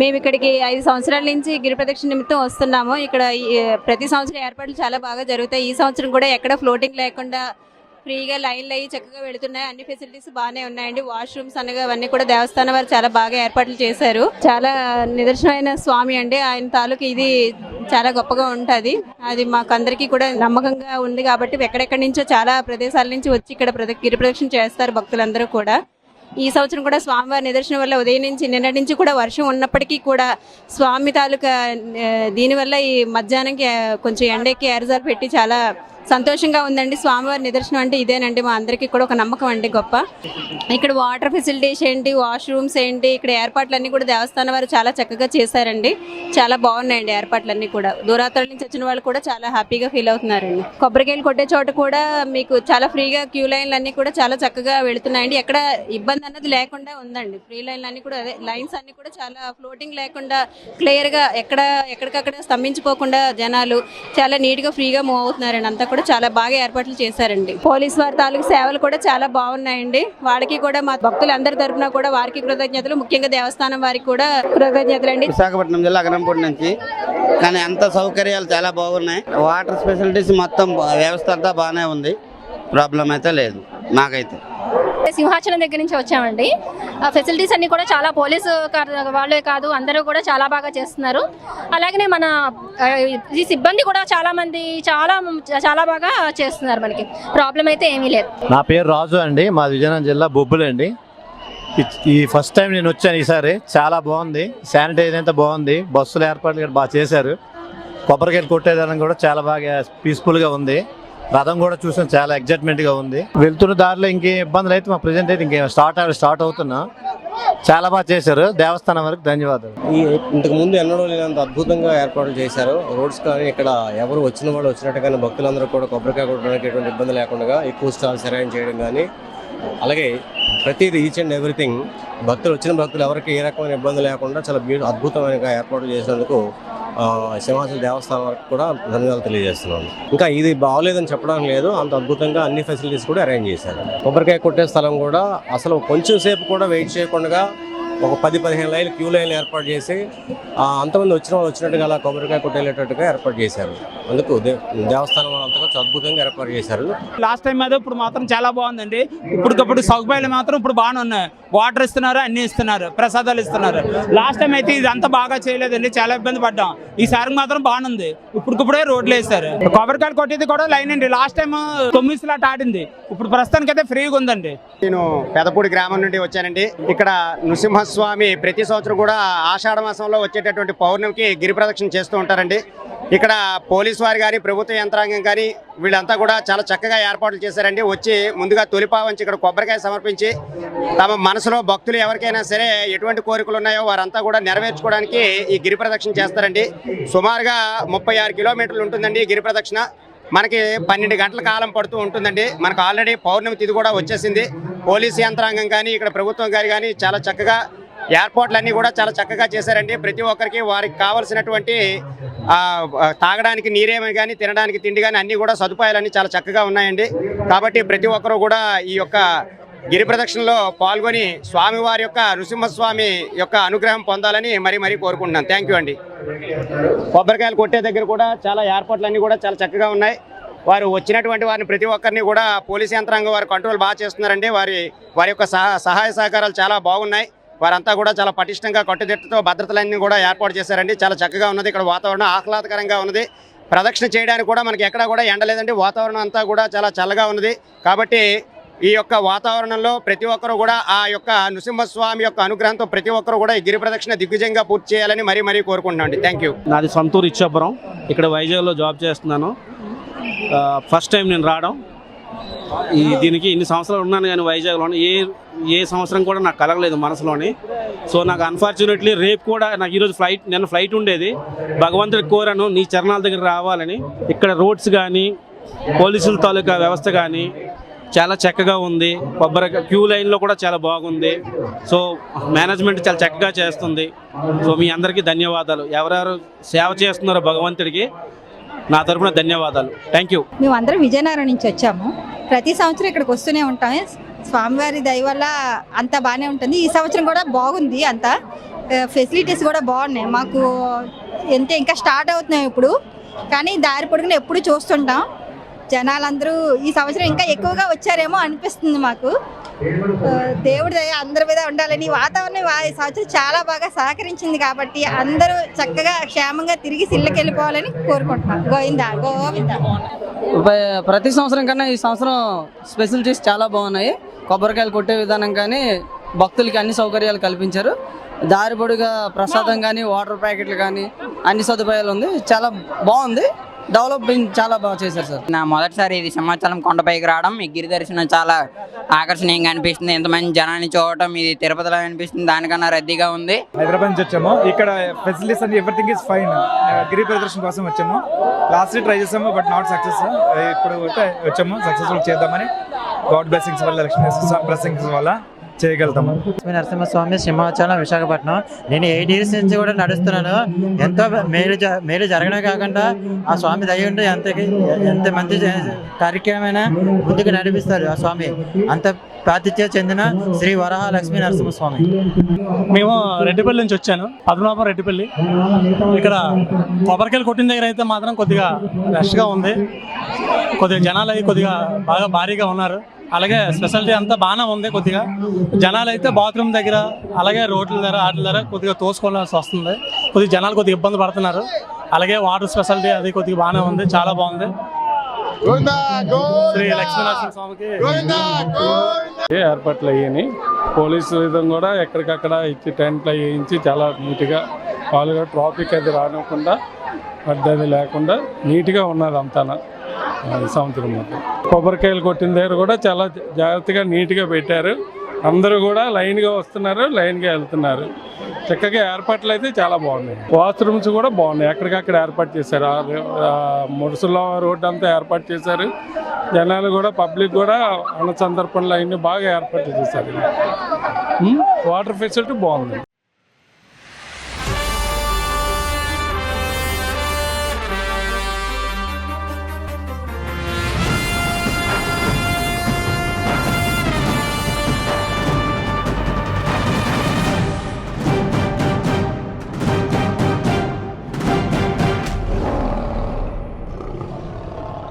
మేము ఇక్కడికి ఐదు సంవత్సరాల నుంచి గిరి ప్రదక్షిణ నిమిత్తం వస్తున్నాము. ఇక్కడ ఈ- ప్రతి సంవత్సరం ఏర్పాట్లు చాలా బాగా జరుగుతాయి. ఈ సంవత్సరం కూడా ఎక్కడ ఫ్లోటింగ్ లేకుండా ఫ్రీగా లైన్లు అయ్యి చక్కగా వెళుతున్నాయి. అన్ని ఫెసిలిటీస్ బాగానే ఉన్నాయండి. వాష్రూమ్స్ అనగా అవన్నీ కూడా దేవస్థానం వారు చాలా బాగా ఏర్పాట్లు చేశారు. చాలా నిదర్శనమైన స్వామి అండి. ఆయన తాలూకు ఇది చాలా గొప్పగా ఉంటుంది. అది మాకు అందరికీ కూడా నమ్మకంగా ఉంది కాబట్టి ఎక్కడెక్కడి నుంచో చాలా ప్రదేశాల నుంచి వచ్చి ఇక్కడ ప్రద- గిరి ప్రదక్షిణ చేస్తారు భక్తులందరూ కూడా. ఈ సంవత్సరం కూడా స్వామివారి నిదర్శనం వల్ల ఉదయం నుంచి నిన్నటి నుంచి కూడా వర్షం ఉన్నప్పటికీ కూడా స్వామి తాలూకా దీనివల్ల ఈ మధ్యాహ్నంకి కొంచెం ఎండకి ఎరజాలు పెట్టి చాలా సంతోషంగా ఉందండి. స్వామివారి నిదర్శనం అంటే ఇదేనండి. మా అందరికీ కూడా ఒక నమ్మకం అండి గొప్ప. ఇక్కడ వాటర్ ఫెసిలిటీస్ ఏంటి వాష్రూమ్స్ ఏంటి ఇక్కడ ఏర్పాట్లన్నీ కూడా దేవస్థానం వారు చాలా చక్కగా చేశారండి. చాలా బాగున్నాయండి ఏర్పాట్లన్నీ కూడా. దూరాతల నుంచి వచ్చిన వాళ్ళు కూడా చాలా హ్యాపీగా ఫీల్ అవుతున్నారండి. కొబ్బరికాయలు కొట్టే చోట కూడా మీకు చాలా ఫ్రీగా క్యూ లైన్లు అన్ని కూడా చాలా చక్కగా వెళుతున్నాయండి. ఎక్కడ ఇబ్బంది అన్నది లేకుండా ఉందండి. ఫ్రీ లైన్లు అన్ని కూడా అదే లైన్స్ అన్ని కూడా చాలా ఫ్లోటింగ్ లేకుండా క్లియర్గా ఎక్కడ ఎక్కడికక్కడ స్తంభించిపోకుండా జనాలు చాలా నీట్గా ఫ్రీగా మూవ్ అవుతున్నారండి. అంతా కూడా చాలా బాగా ఏర్పాట్లు చేశారండి. పోలీస్ వారి తాలూకు సేవలు కూడా చాలా బాగున్నాయండి. వాడికి కూడా మా భక్తులందరి తరఫున కూడా వారికి కృతజ్ఞతలు. ముఖ్యంగా దేవస్థానం వారికి కూడా కృతజ్ఞతలు అండి విశాఖపట్నం జిల్లా అగరంపూడి నుంచి. కానీ అంత సౌకర్యాలు చాలా బాగున్నాయి. వాటర్ స్పెషాలిటీస్ మొత్తం వ్యవస్థ అంతా బాగానే ఉంది. ప్రాబ్లం అయితే లేదు. నాకైతే సింహాచలం దగ్గర నుంచి వచ్చామండి. ఆ ఫెసిలిటీస్ అన్ని కూడా చాలా పోలీసు వాళ్ళే కాదు అందరూ కూడా చాలా బాగా చేస్తున్నారు. అలాగనే మన ఈ సిబ్బంది కూడా చాలా మంది చాలా చాలా బాగా చేస్తున్నారు మనకి. ప్రాబ్లం అయితే ఏమీ లేదు. నా పేరు రాజు అండి. మా విజయనగరం జిల్లా బొబ్బులండి ఈ- ఫస్ట్ టైం నేను వచ్చాను ఈసారి. చాలా బాగుంది. శానిటైజ్ అంతా బాగుంది. బస్సుల ఏర్పాట్లు కూడా బాగా చేశారు. కొబ్బరికాయలు కొట్టేదానికి కూడా చాలా బాగా పీస్ఫుల్గా ఉంది. రథం కూడా చూసాం చాలా ఎగ్జైట్మెంట్గా ఉంది. వెళ్తున్న దారిలో ఇంకే ఇబ్బందులు అయితే మా ప్రజెంట్ అయితే ఇంకేం స్టార్ట్ స్టార్ట్ అవుతున్నా. చాలా బాగా చేశారు. దేవస్థానం వరకు ధన్యవాదాలు. ఈ ఇంతకు ముందు ఎన్నడూ లేనంత అద్భుతంగా ఏర్పాట్లు చేశారు. రోడ్స్ కానీ ఇక్కడ ఎవరు వచ్చిన వాళ్ళు వచ్చినట్టుగానే భక్తులందరూ కూడా కొబ్బరికాయ కొట్టడానికి ఎటువంటి ఇబ్బంది లేకుండా ఎక్కువ స్టాల్స్ అరేంజ్ చేయడం కానీ అలాగే ప్రతిది ఈచ్ అండ్ ఎవ్రీథింగ్ భక్తులు వచ్చిన భక్తులు ఎవరికి ఏ రకమైన ఇబ్బంది లేకుండా చాలా బ్యూ అద్భుతమైన ఏర్పాటు చేసినందుకు సింహాచల దేవస్థానం వరకు కూడా ధన్యవాదాలు తెలియజేస్తున్నాను. ఇంకా ఇది బాగోలేదని చెప్పడం లేదు అంత అద్భుతంగా అన్ని ఫెసిలిటీస్ కూడా అరేంజ్ చేశారు. కొబ్బరికాయ కొట్టే స్థలం కూడా అసలు కొంచెం సేపు కూడా వెయిట్ చేయకుండా ఒక పది పదిహేను లైన్లు క్యూ లైన్లు ఏర్పాటు చేసి ఆ, అంతమంది వచ్చిన వాళ్ళు వచ్చినట్టుగా అలా కొబ్బరికాయ కొట్టేటట్టుగా ఏర్పాటు చేశారు. అందుకు దేవస్థానం చాలా అద్భుతంగా ఏర్పాటు చేశారు. లాస్ట్ టైం మీద ఇప్పుడు మాత్రం చాలా బాగుందండి. ఇప్పటికప్పుడు సౌకర్యాలు మాత్రం ఇప్పుడు బాగానే ఉన్నాయి. వాటర్ ఇస్తున్నారు అన్ని ఇస్తున్నారు ప్రసాదాలు ఇస్తున్నారు. లాస్ట్ టైం అయితే ఇది అంతా బాగా చేయలేదండి. చాలా ఇబ్బంది పడ్డాం. ఈసారి మాత్రం బాగుంది ఇప్పటికప్పుడే రోడ్లు వేస్తారు కొబ్బరికాయలు కొట్టేది కూడా లైన్ అండి. లాస్ట్ టైం తొమ్మిది స్లాట్ ఆడింది. ఇప్పుడు ప్రస్తుతానికి అయితే ఫ్రీగా ఉందండి. నేను పెదపూడి గ్రామం నుండి వచ్చానండి. ఇక్కడ స్వామి ప్రతి సంవత్సరం కూడా ఆషాఢ మాసంలో వచ్చేటటువంటి పౌర్ణమికి గిరి ప్రదక్షిణ చేస్తూ ఉంటారండి. ఇక్కడ పోలీస్ వారు కానీ ప్రభుత్వ యంత్రాంగం కానీ వీళ్ళంతా కూడా చాలా చక్కగా ఏర్పాట్లు చేశారండి. వచ్చి ముందుగా తొలిపావంచి ఇక్కడ కొబ్బరికాయ సమర్పించి తమ మనసులో భక్తులు ఎవరికైనా సరే ఎటువంటి కోరికలు ఉన్నాయో వారంతా కూడా నెరవేర్చుకోవడానికి ఈ గిరి ప్రదక్షిణ చేస్తారండి. సుమారుగా ముప్పై ఆరు కిలోమీటర్లు ఉంటుందండి ఈ గిరి ప్రదక్షిణ. మనకి పన్నెండు గంటల కాలం పడుతూ ఉంటుందండి. మనకు ఆల్రెడీ పౌర్ణమి తిథి కూడా వచ్చేసింది. పోలీసు యంత్రాంగం కానీ ఇక్కడ ప్రభుత్వం గారు కానీ చాలా చక్కగా ఏర్పాట్లన్నీ కూడా చాలా చక్కగా చేశారండి. ప్రతి ఒక్కరికి వారికి కావలసినటువంటి తాగడానికి నీరేమి కానీ తినడానికి తిండి కానీ అన్నీ కూడా సదుపాయాలన్నీ చాలా చక్కగా ఉన్నాయండి. కాబట్టి ప్రతి ఒక్కరూ కూడా ఈ యొక్క గిరి ప్రదక్షిణలో పాల్గొని స్వామివారి యొక్క నృసింహస్వామి యొక్క అనుగ్రహం పొందాలని మరీ మరీ కోరుకుంటున్నాను థ్యాంక్ యూ అండి. కొబ్బరికాయలు కొట్టే దగ్గర కూడా చాలా ఏర్పాట్లన్నీ కూడా చాలా చక్కగా ఉన్నాయి. వారు వచ్చినటువంటి వారిని ప్రతి ఒక్కరిని కూడా పోలీస్ యంత్రాంగం వారు కంట్రోల్ బాగా చేస్తున్నారండి. వారి వారి యొక్క సహాయ సహకారాలు చాలా బాగున్నాయి. వారంతా కూడా చాలా పటిష్టంగా కట్టుదిట్టతో భద్రతలన్నీ కూడా ఏర్పాటు చేశారండి. చాలా చక్కగా ఉన్నది. ఇక్కడ వాతావరణం ఆహ్లాదకరంగా ఉన్నది. ప్రదక్షిణ చేయడానికి కూడా మనకి ఎక్కడా కూడా ఎండలేదండి వాతావరణం అంతా కూడా చాలా చల్లగా ఉన్నది. కాబట్టి ఈ యొక్క వాతావరణంలో ప్రతి ఒక్కరు కూడా ఆ యొక్క నృసింహస్వామి యొక్క అనుగ్రహంతో ప్రతి ఒక్కరు కూడా ఈ గిరి ప్రదక్షిణ దిగ్విజయంగా పూర్తి చేయాలని మరీ మరీ కోరుకుంటున్నాం అండి థ్యాంక్ యూ నాది సొంతూరు ఇచ్చాపురం. ఇక్కడ వైజాగ్లో జాబ్ చేస్తున్నాను. ఫస్ట్ టైం నేను రావడం. ఈ దీనికి ఇన్ని సంవత్సరాలు ఉన్నాను కానీ వైజాగ్లోనే ఏ ఏ సంవత్సరం కూడా నాకు కలగలేదు మనసులోని. సో నాకు అన్ఫార్చునేట్లీ రేపు కూడా నాకు ఈరోజు ఫ్లైట్ నేను ఫ్లైట్ ఉండేది. భగవంతుడికి కోరాను నీ చరణాల దగ్గర రావాలని. ఇక్కడ రోడ్స్ కానీ పోలీసుల తాలూకా వ్యవస్థ కానీ చాలా చక్కగా ఉంది. కొబ్బరి క్యూ లైన్లో కూడా చాలా బాగుంది. సో మేనేజ్మెంట్ చాలా చక్కగా చేస్తుంది. సో మీ అందరికీ ధన్యవాదాలు. ఎవరెవరు సేవ చేస్తున్నారో భగవంతుడికి నా తరఫున ధన్యవాదాలు. థ్యాంక్ యూ మేమందరం విజయనగరం నుంచి వచ్చాము. ప్రతి సంవత్సరం ఇక్కడికి వస్తూనే ఉంటాం స్వామివారి దయ వల్ల అంతా బాగానే ఉంటుంది. ఈ సంవత్సరం కూడా బాగుంది అంతా. ఫెసిలిటీస్ కూడా బాగున్నాయి. మాకు ఎంత ఇంకా స్టార్ట్ అవుతున్నాయి ఇప్పుడు. కానీ దారి పొడుగున ఎప్పుడు చూస్తుంటాం. జనాలందరూ ఈ సంవత్సరం ఇంకా ఎక్కువగా వచ్చారేమో అనిపిస్తుంది మాకు. దేవుడి దయ అందరి మీద ఉండాలని వాతావరణం ఈ సంవత్సరం చాలా బాగా సహకరించింది కాబట్టి అందరూ చక్కగా క్షేమంగా తిరిగి సిల్లకి వెళ్ళిపోవాలని కోరుకుంటున్నాం. గోవిందా గోవిందా. ప్రతి సంవత్సరం కన్నా ఈ సంవత్సరం స్పెషలిటీస్ చాలా బాగున్నాయి. కొబ్బరికాయలు కొట్టే విధానం కానీ భక్తులకి అన్ని సౌకర్యాలు కల్పించారు. దారి పొడిగా ప్రసాదం కానీ వాటర్ ప్యాకెట్లు కానీ అన్ని సదుపాయాలు ఉంది. చాలా బాగుంది. డెవలపింగ్ చాలా బాగా చేశారు సార్. నా మొదటిసారి ఇది సింహాచలం కొండపైకి రావడం ఈ గిరి దర్శనం చాలా ఆకర్షణీయంగా అనిపిస్తుంది. ఎంతమంది జనాన్ని చూడటం ఇది తిరుపతిలో అనిపిస్తుంది. దానికన్నా రద్దీగా ఉంది. హైదరాబాద్ నుంచి వచ్చాము. ఇక్కడ ఫెసిలిటీస్ అన్ని ఎవ్రీథింగ్ ఇస్ ఫైన్ గిరి ప్రదర్శన కోసం వచ్చాము. లాస్ట్ ట్రై చేసాము బట్ నాట్ సక్సెస్ ఇప్పుడు వచ్చాము. సక్సెస్ఫుల్ చేద్దామని. గాడ్ బ్లెస్సింగ్స్ వల్ల లక్ష్మీ బ్లెస్సింగ్స్ వల్ల. చేయగలుగుతాము లక్ష్మీ నరసింహస్వామి సింహాచలం విశాఖపట్నం. నేను ఎయిట్ ఇయర్స్ నుంచి కూడా నడుస్తున్నాను. ఎంతో మేలు జ- మేలు జరగడమే కాకుండా ఆ స్వామి దయ ఉంటే ఎంత ఎంత మంచి కార్యక్రమమైనా ముందుకు నడిపిస్తారు ఆ స్వామి. అంత ప్రాతిథ్యం చెందిన శ్రీ వరహ లక్ష్మీ నరసింహస్వామి. మేము రెడ్డిపల్లి నుంచి వచ్చాను. పద్మనాభం రెడ్డిపల్లి. ఇక్కడ కొబ్బరికాయలు కొట్టిన దగ్గర అయితే మాత్రం కొద్దిగా రష్గా ఉంది. కొద్దిగా జనాలు అయి కొద్దిగా బాగా భారీగా ఉన్నారు. అలాగే స్పెషాలిటీ అంతా బాగానే ఉంది కొద్దిగా. జనాలు అయితే బాత్రూమ్ దగ్గర అలాగే రోడ్ల దగ్గర వాటి దగ్గర కొద్దిగా తోసుకోవాల్సి వస్తుంది. కొద్దిగా జనాలు కొద్దిగా ఇబ్బంది పడుతున్నారు. అలాగే వాటర్ స్పెషాలిటీ అది కొద్దిగా బాగానే ఉంది చాలా బాగుంది. శ్రీ లక్ష్మీనరసింహ స్వామికి. ఏర్పాట్లు అయ్యాయి. పోలీసు విధం కూడా ఎక్కడికక్కడ ఇచ్చి టెంట్లు వేయించి చాలా నీట్గా వాళ్ళుగా ట్రాఫిక్ అది రానివ్వకుండా అడ్డది లేకుండా నీట్గా ఉన్నది అంతా ఈ సంవత్సరం మొత్తం కొబ్బరికాయలు కొట్టిన దగ్గర కూడా చాలా జాగ్రత్తగా నీట్గా పెట్టారు. అందరూ కూడా లైన్గా వస్తున్నారు లైన్గా వెళ్తున్నారు. చక్కగా ఏర్పాట్లు అయితే చాలా బాగున్నాయి. వాష్రూమ్స్ కూడా బాగున్నాయి. ఎక్కడికక్కడ ఏర్పాటు చేశారు. ఆ ముడుసుల రోడ్డు అంతా ఏర్పాటు చేశారు. జనాలు కూడా పబ్లిక్ కూడా అన్న సందర్భంలో అన్ని బాగా ఏర్పాట్లు చేశారు. వాటర్ ఫెసిలిటీ బాగుంది.